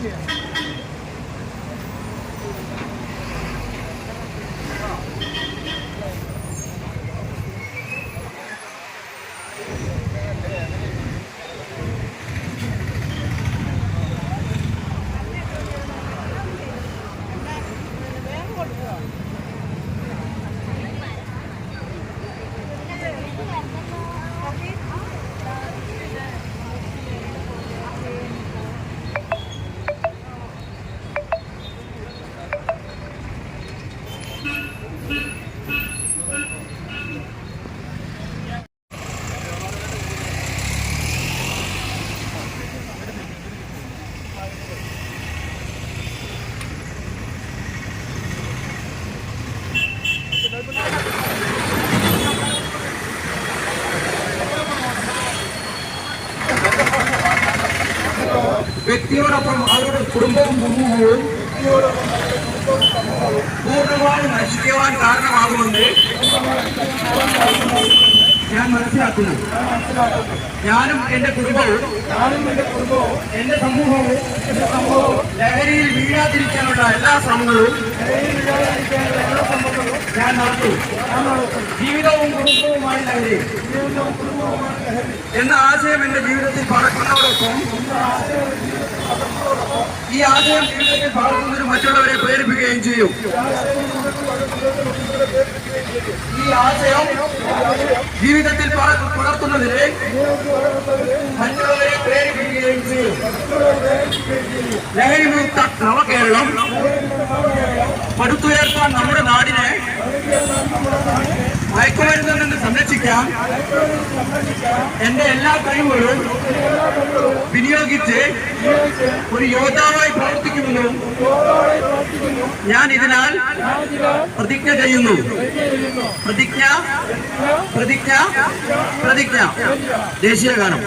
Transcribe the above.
Yeah. വ്യക്തിയോടൊപ്പം അവരുടെ കുടുംബവും സമൂഹവും പൂർണ്ണമായും కారణం ఆగుతుంది. മനസ്സിലാക്കുന്നു. ഞാനും എന്റെ കുടുംബവും എന്റെ സമൂഹവും ലഹരിയിൽ വീഴാതിരിക്കാനുള്ള എല്ലാ ശ്രമങ്ങളും ഞാൻ നടത്തും. ജീവിതവും കുടുംബവുമായി ലഹരി. എന്ന ആശയം എന്റെ ജീവിതത്തിൽ പറക്കുന്നതോടൊപ്പം ഈ ആശയം ജീവിതത്തിൽ പറക്കുന്നതിന് മറ്റുള്ളവരെ പ്രേരിപ്പിക്കുകയും ചെയ്യും. ആശയം ജീവിതത്തിൽ പക- പകർത്തുന്നതിന് മറ്റുള്ളവരെ പ്രേരിപ്പിക്കുകയും ചെയ്യും ലഹരി മുക്ത നവകേരളം പടുത്തുയർത്താൻ നമ്മുടെ നാടിനെ മയക്കുമരുന്നിൽ നിന്ന് എന്റെ എല്ലാ കഴിവുകളും വിനിയോഗിച്ച് ഒരു യോദ്ധാവായി പ്രവർത്തിക്കുമെന്നും ഞാൻ ഇതിനാൽ പ്രതിജ്ഞ ചെയ്യുന്നു. പ്രതിജ്ഞ പ്രതിജ്ഞ പ്രതിജ്ഞ. ദേശീയ ഗാനം.